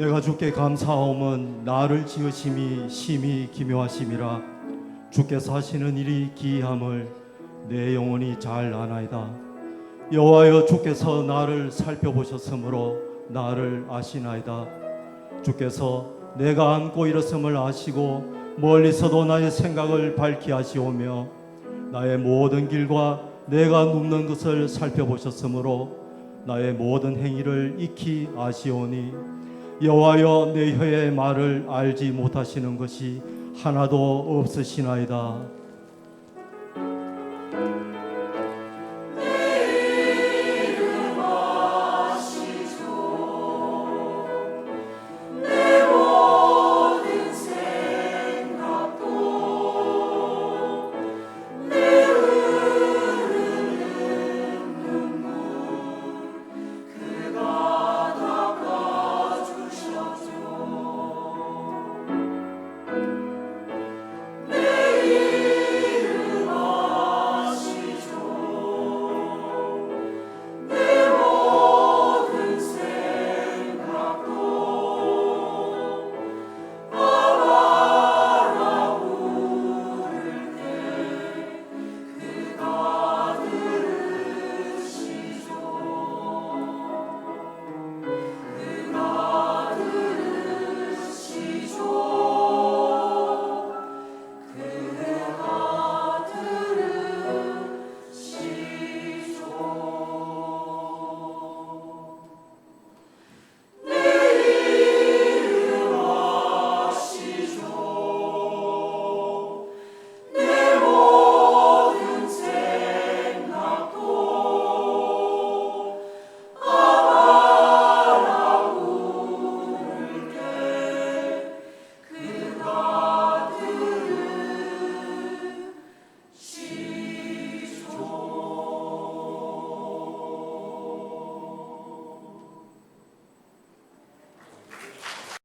내가 주께 감사함은 나를 지으심이 심히 기묘하심이라. 주께서 하시는 일이 기이함을 내 영혼이 잘 아나이다. 여호와여 주께서 나를 살펴보셨으므로 나를 아시나이다. 주께서 내가 안고 일었음을 아시고 멀리서도 나의 생각을 밝히 하시오며 나의 모든 길과 내가 눕는 것을 살펴보셨으므로 나의 모든 행위를 익히 아시오니 여호와여 내 혀의 말을 알지 못하시는 것이 하나도 없으시나이다